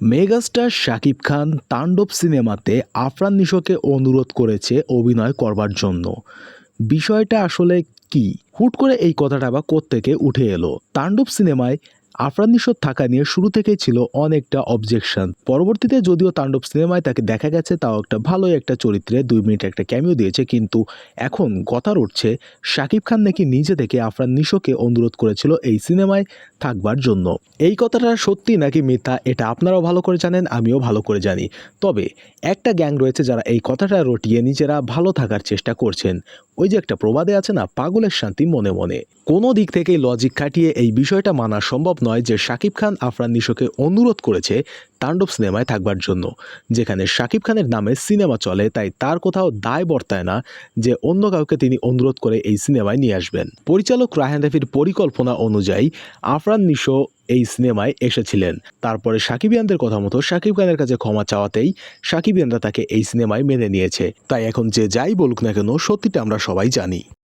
Megastar Shakib Khan তাণ্ডব সিনেমাতে আফরান নিশোকে অনুরোধ করেছে অভিনয় করবার জন্য। বিষয়টা আসলে কি? হুট করে এই কথাটা বা থেকে উঠে এলো? তাণ্ডব সিনেমায় আফরান নিশোর থাকা নিয়ে শুরু থেকেই ছিল অনেকটা অবজেকশন পরবর্তীতে যদিও তাণ্ডব সিনেমায় তাকে দেখা গেছে, তাও একটা ভালো একটা চরিত্রে দুই মিনিট একটা ক্যামিও দিয়েছে, কিন্তু এখন কথা উঠছে, শাকিব খান নাকি নিজে থেকে আফরান নিশোকে অনুরোধ করেছিল এই সিনেমায় থাকবার জন্য। এই কথাটা সত্যি নাকি মিথ্যা, এটা আপনারাও ভালো করে জানেন, আমিও ভালো করে জানি। তবে একটা গ্যাং রয়েছে যারা এই কথাটা রটিয়ে নিজেরা ভালো থাকার চেষ্টা করছেন। ওই যে একটা প্রবাদে আছে না, পাগলের শান্তি মনে মনে। কোনো দিক থেকেই লজিক খাটিয়ে এই বিষয়টা মানা সম্ভব নয় যে শাকিব খান আফরান নিশোকে অনুরোধ করেছে তাণ্ডব সিনেমায় থাকবার জন্য, যেখানে শাকিব খানের নামে সিনেমা চলে, তাই তার কোথাও দায় বর্তায় না যে অন্য কাউকে তিনি অনুরোধ করে এই সিনেমায় নিয়ে আসবেন। পরিচালক রায়হান রাফির পরিকল্পনা অনুযায়ী আফরান নিশো এই সিনেমায় এসেছিলেন। তারপরে সাকিব ইয়ানদের কথা মতো সাকিব খানের কাছে ক্ষমা চাওয়াতেই সাকিব ইয়ানরা তাকে এই সিনেমায় মেনে নিয়েছে। তাই এখন যে যাই বলুক না কেন, সত্যিটা আমরা সবাই জানি।